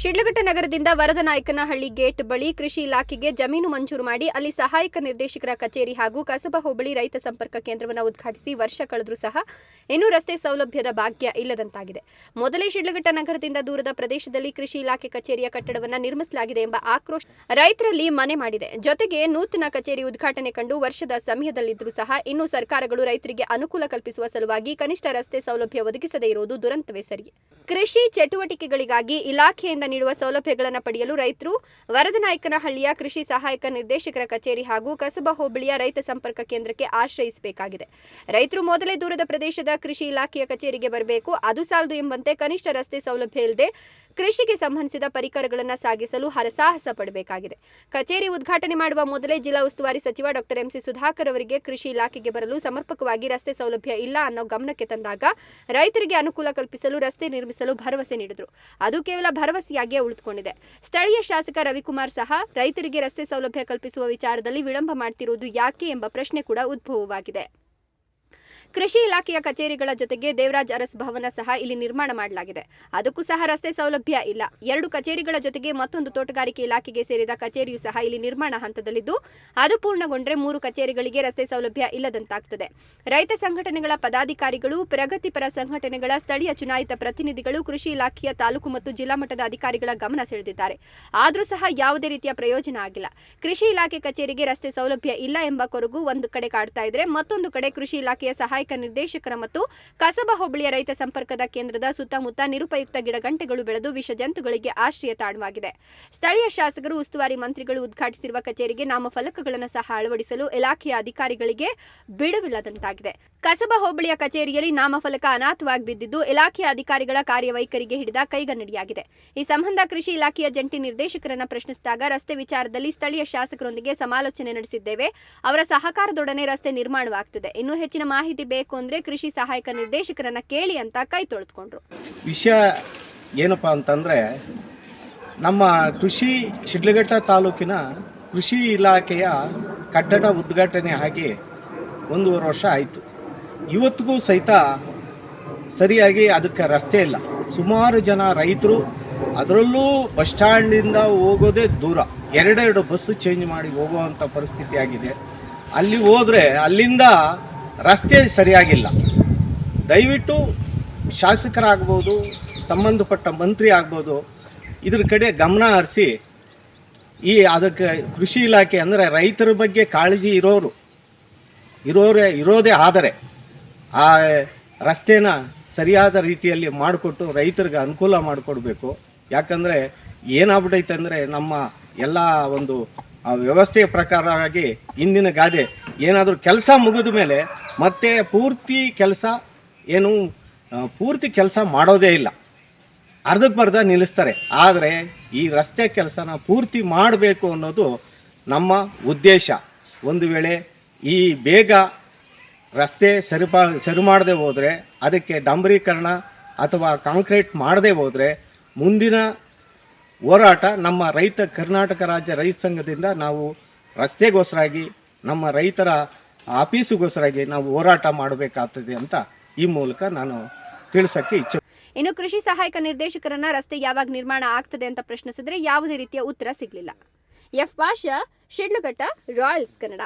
ಶಿಡ್ಲಘಟ್ಟ ನಗರದಿಂದ ವರದನಾಯಕನಹಳ್ಳಿ ಗೇಟ್ ಬಳಿ ಕೃಷಿ ಇಲಾಖೆಗೆ ಜಮೀನು ಮಂಜೂರು ಮಾಡಿ ಅಲ್ಲಿ ಸಹಾಯಕ ನಿರ್ದೇಶಕರ ಕಚೇರಿ ಹಾಗೂ ಕಸಬಾ ಹೋಬಳಿ ರೈತ ಸಂಪರ್ಕ ಕೇಂದ್ರವನ್ನು ಉದ್ಘಾಟಿಸಿ ವರ್ಷ ಕಳೆದರೂ ಸಹ ಇನ್ನೂ ರಸ್ತೆ ಸೌಲಭ್ಯದ ಭಾಗ್ಯ ಇಲ್ಲದಂತಾಗಿದೆ. ಮೊದಲೇ ಶಿಡ್ಲಘಟ್ಟ ನಗರದಿಂದ ದೂರದ ಪ್ರದೇಶದಲ್ಲಿ ಕೃಷಿ ಇಲಾಖೆ ಕಚೇರಿಯ ಕಟ್ಟಡವನ್ನು ನಿರ್ಮಿಸಲಾಗಿದೆ ಎಂಬ ಆಕ್ರೋಶ ರೈತರಲ್ಲಿ ಮನೆ ಮಾಡಿದೆ. ಜೊತೆಗೆ ನೂತನ ಕಚೇರಿ ಉದ್ಘಾಟನೆ ಕಂಡು ವರ್ಷದ ಸಮಯದಲ್ಲಿದ್ದರೂ ಸಹ ಇನ್ನೂ ಸರ್ಕಾರಗಳು ರೈತರಿಗೆ ಅನುಕೂಲ ಕಲ್ಪಿಸುವ ಸಲುವಾಗಿ ಕನಿಷ್ಠ ರಸ್ತೆ ಸೌಲಭ್ಯ ಒದಗಿಸದೇ ಇರುವುದು ದುರಂತವೇ ಸರಿ ಕೃಷಿ ಚಟುವಟಿಕೆಗಳಿಗಾಗಿ ಇಲಾಖೆಯಿಂದ ನೀಡುವ ಸೌಲಭ್ಯಗಳನ್ನು ಪಡೆಯಲು ರೈತರು ವರದನಾಯಕನಹಳ್ಳಿಯ ಕೃಷಿ ಸಹಾಯಕ ನಿರ್ದೇಶಕರ ಕಚೇರಿ ಹಾಗೂ ಕಸಬಾ ಹೋಬಳಿಯ ರೈತ ಸಂಪರ್ಕ ಕೇಂದ್ರಕ್ಕೆ ಆಶ್ರಯಿಸಬೇಕಾಗಿದೆ. ರೈತರು ಮೊದಲೇ ದೂರದ ಪ್ರದೇಶದ ಕೃಷಿ ಇಲಾಖೆಯ ಕಚೇರಿಗೆ ಬರಬೇಕು. ಅದು ಸಾಲದು ಎಂಬಂತೆ ಕನಿಷ್ಠ ರಸ್ತೆ ಸೌಲಭ್ಯ ಇಲ್ಲದೆ ಕೃಷಿಗೆ ಸಂಬಂಧಿಸಿದ ಪರಿಕರಗಳನ್ನು ಸಾಗಿಸಲು ಹರಸಾಹಸ ಪಡಬೇಕಾಗಿದೆ. ಕಚೇರಿ ಉದ್ಘಾಟನೆ ಮಾಡುವ ಮೊದಲೇ ಜಿಲ್ಲಾ ಉಸ್ತುವಾರಿ ಸಚಿವ ಡಾಕ್ಟರ್ ಎಂಸಿ ಸುಧಾಕರ್ ಅವರಿಗೆ ಕೃಷಿ ಇಲಾಖೆಗೆ ಬರಲು ಸಮರ್ಪಕವಾಗಿ ರಸ್ತೆ ಸೌಲಭ್ಯ ಇಲ್ಲ ಅನ್ನೋ ಗಮನಕ್ಕೆ ತಂದಾಗ ರೈತರಿಗೆ ಅನುಕೂಲ ಕಲ್ಪಿಸಲು ರಸ್ತೆ ನಿರ್ಮಿಸಲು ಭರವಸೆ ನೀಡಿದ್ರು. ಅದು ಕೇವಲ ಭರವಸೆಯಾಗಿಯೇ ಉಳಿದುಕೊಂಡಿದೆ. ಸ್ಥಳೀಯ ಶಾಸಕ ರವಿಕುಮಾರ್ ಸಹ ರೈತರಿಗೆ ರಸ್ತೆ ಸೌಲಭ್ಯ ಕಲ್ಪಿಸುವ ವಿಚಾರದಲ್ಲಿ ವಿಳಂಬ ಮಾಡ್ತಿರುವುದು ಯಾಕೆ ಎಂಬ ಪ್ರಶ್ನೆ ಕೂಡ ಉದ್ಭವವಾಗಿದೆ. ಕೃಷಿ ಇಲಾಖೆಯ ಕಚೇರಿಗಳ ಜೊತೆಗೆ ದೇವರಾಜ್ ಅರಸ್ ಭವನ ಸಹ ಇಲ್ಲಿ ನಿರ್ಮಾಣ ಮಾಡಲಾಗಿದೆ. ಅದಕ್ಕೂ ಸಹ ರಸ್ತೆ ಸೌಲಭ್ಯ ಇಲ್ಲ. ಎರಡು ಕಚೇರಿಗಳ ಜೊತೆಗೆ ಮತ್ತೊಂದು ತೋಟಗಾರಿಕೆ ಇಲಾಖೆಗೆ ಸೇರಿದ ಕಚೇರಿಯು ಸಹ ಇಲ್ಲಿ ನಿರ್ಮಾಣ ಹಂತದಲ್ಲಿದ್ದು, ಅದು ಪೂರ್ಣಗೊಂಡ್ರೆ ಮೂರು ಕಚೇರಿಗಳಿಗೆ ರಸ್ತೆ ಸೌಲಭ್ಯ ಇಲ್ಲದಂತಾಗ್ತದೆ. ರೈತ ಸಂಘಟನೆಗಳ ಪದಾಧಿಕಾರಿಗಳು, ಪ್ರಗತಿಪರ ಸಂಘಟನೆಗಳ ಸ್ಥಳೀಯ ಚುನಾಯಿತ ಪ್ರತಿನಿಧಿಗಳು, ಕೃಷಿ ಇಲಾಖೆಯ ತಾಲೂಕು ಮತ್ತು ಜಿಲ್ಲಾ ಮಟ್ಟದ ಅಧಿಕಾರಿಗಳ ಗಮನ ಸೆಳೆದಿದ್ದಾರೆ. ಆದರೂ ಸಹ ಯಾವುದೇ ರೀತಿಯ ಪ್ರಯೋಜನ ಆಗಿಲ್ಲ. ಕೃಷಿ ಇಲಾಖೆ ಕಚೇರಿಗೆ ರಸ್ತೆ ಸೌಲಭ್ಯ ಇಲ್ಲ ಎಂಬ ಕೊರಗು ಒಂದು ಕಡೆ ಕಾಡ್ತಾ ಇದ್ರೆ, ಮತ್ತೊಂದು ಕಡೆ ಕೃಷಿ ಇಲಾಖೆಯ ಸಹಾಯಕ ನಿರ್ದೇಶಕರ ಮತ್ತು ಕಸಬಾ ಹೋಬಳಿಯ ರೈತ ಸಂಪರ್ಕದ ಕೇಂದ್ರದ ಸುತ್ತಮುತ್ತ ನಿರುಪಯುಕ್ತ ಗಿಡಗಂಟೆಗಳು ಬೆಳೆದು ವಿಷ ಜಂತುಗಳಿಗೆ ಆಶ್ರಯ ತಾಣವಾಗಿದೆ. ಸ್ಥಳೀಯ ಶಾಸಕರು, ಉಸ್ತುವಾರಿ ಮಂತ್ರಿಗಳು ಉದ್ಘಾಟಿಸಿರುವ ಕಚೇರಿಗೆ ನಾಮಫಲಕಗಳನ್ನು ಸಹ ಅಳವಡಿಸಲು ಇಲಾಖೆಯ ಅಧಿಕಾರಿಗಳಿಗೆ ಬಿಡುವಿಲ್ಲದಂತಾಗಿದೆ. ಕಸಬಾ ಹೋಬಳಿಯ ಕಚೇರಿಯಲ್ಲಿ ನಾಮಫಲಕ ಅನಾಥವಾಗಿ ಬಿದ್ದಿದ್ದು, ಇಲಾಖೆಯ ಅಧಿಕಾರಿಗಳ ಕಾರ್ಯವೈಖರಿಗೆ ಹಿಡಿದ ಕೈಗನ್ನಡಿಯಾಗಿದೆ. ಈ ಸಂಬಂಧ ಕೃಷಿ ಇಲಾಖೆಯ ಜಂಟಿ ನಿರ್ದೇಶಕರನ್ನ ಪ್ರಶ್ನಿಸಿದಾಗ ರಸ್ತೆ ವಿಚಾರದಲ್ಲಿ ಸ್ಥಳೀಯ ಶಾಸಕರೊಂದಿಗೆ ಸಮಾಲೋಚನೆ ನಡೆಸಿದ್ದೇವೆ. ಅವರ ಸಹಕಾರದೊಡನೆ ರಸ್ತೆ ನಿರ್ಮಾಣವಾಗುತ್ತಿದೆ ಇನ್ನೂ ಹೆಚ್ಚಿನ ಮಾಹಿತಿ ಬೇಕು ಅಂದ್ರೆ ಕೃಷಿ ಸಹಾಯಕ ನಿರ್ದೇಶಕರನ್ನ ಕೇಳಿ ಅಂತ ಕೈ ತೊಳೆದುಕೊಂಡ್ರು. ವಿಷಯ ಏನಪ್ಪ ಅಂತಂದ್ರೆ, ನಮ್ಮ ಕೃಷಿ ಶಿಡ್ಲಘಟ್ಟ ತಾಲೂಕಿನ ಕೃಷಿ ಇಲಾಖೆಯ ಕಟ್ಟಡ ಉದ್ಘಾಟನೆ ಆಗಿ ಒಂದೂವರೆ ವರ್ಷ ಆಯಿತು. ಇವತ್ತಿಗೂ ಸಹಿತ ಸರಿಯಾಗಿ ಅದಕ್ಕೆ ರಸ್ತೆ ಇಲ್ಲ. ಸುಮಾರು ಜನ ರೈತರು ಅದರಲ್ಲೂ ಬಸ್ ಸ್ಟ್ಯಾಂಡಿಂದ ಹೋಗೋದೇ ದೂರ. ಎರಡೆರಡು ಬಸ್ಸು ಚೇಂಜ್ ಮಾಡಿ ಹೋಗುವಂಥ ಪರಿಸ್ಥಿತಿ ಆಗಿದೆ. ಅಲ್ಲಿ ಹೋದರೆ ಅಲ್ಲಿಂದ ರಸ್ತೆ ಸರಿಯಾಗಿಲ್ಲ. ದಯವಿಟ್ಟು ಶಾಸಕರಾಗ್ಬೋದು, ಸಂಬಂಧಪಟ್ಟ ಮಂತ್ರಿ ಆಗ್ಬೋದು, ಇದ್ರ ಕಡೆ ಗಮನ ಹರಿಸಿ. ಈ ಅದಕ್ಕೆ ಕೃಷಿ ಇಲಾಖೆ ಅಂದರೆ ರೈತರ ಬಗ್ಗೆ ಕಾಳಜಿ ಇರೋರು. ಇರೋರೇ, ಇರೋದೇ ಆದರೆ ಆ ರಸ್ತೆನ ಸರಿಯಾದ ರೀತಿಯಲ್ಲಿ ಮಾಡಿಕೊಟ್ಟು ರೈತರಿಗೆ ಅನುಕೂಲ ಮಾಡಿಕೊಡ್ಬೇಕು. ಯಾಕಂದರೆ ಏನಾಗ್ಬಿಟ್ಟೈತೆ ಅಂದರೆ ನಮ್ಮ ಎಲ್ಲ ಒಂದು ವ್ಯವಸ್ಥೆಯ ಪ್ರಕಾರವಾಗಿ ಇಂದಿನ ಗಾದೆ ಏನಾದರೂ ಕೆಲಸ ಮುಗಿದ ಮೇಲೆ ಮತ್ತೆ ಪೂರ್ತಿ ಕೆಲಸ ಏನು ಪೂರ್ತಿ ಕೆಲಸ ಮಾಡೋದೇ ಇಲ್ಲ. ಅರ್ಧಕ್ಕೆ ನಿಲ್ಲಿಸ್ತಾರೆ. ಆದರೆ ಈ ರಸ್ತೆ ಕೆಲಸನ ಪೂರ್ತಿ ಮಾಡಬೇಕು ಅನ್ನೋದು ನಮ್ಮ ಉದ್ದೇಶ. ಒಂದು ವೇಳೆ ಈ ಬೇಗ ರಸ್ತೆ ಸರಿಪಾ ಸರಿ ಮಾಡದೆ ಹೋದರೆ, ಅದಕ್ಕೆ ಡಾಂಬರೀಕರಣ ಅಥವಾ ಕಾಂಕ್ರೀಟ್ ಮಾಡದೆ ಹೋದರೆ ಮುಂದಿನ ಹೋರಾಟ ನಮ್ಮ ರೈತ, ಕರ್ನಾಟಕ ರಾಜ್ಯ ರೈತ ಸಂಘದಿಂದ ನಾವು ರಸ್ತೆಗೋಸ್ಕರಾಗಿ ನಮ್ಮ ರೈತರ ಆಫೀಸಿಗೋಸ್ಕರಾಗಿ ನಾವು ಹೋರಾಟ ಮಾಡಬೇಕಾಗ್ತದೆ ಅಂತ ಈ ಮೂಲಕ ನಾನು ತಿಳಿಸಕ್ಕೆ ಇಚ್ಛೆ ಇನ್ನು ಕೃಷಿ ಸಹಾಯಕ ನಿರ್ದೇಶಕರನ್ನ ರಸ್ತೆ ಯಾವಾಗ ನಿರ್ಮಾಣ ಆಗ್ತದೆ ಅಂತ ಪ್ರಶ್ನಿಸಿದ್ರೆ ಯಾವುದೇ ರೀತಿಯ ಉತ್ತರ ಸಿಗಲಿಲ್ಲ. ಎಫ್. ಭಾಷಾ, ಶಿಡ್ಲಘಟ್ಟ, ರಾಯಲ್ಸ್, ಕನ್ನಡ.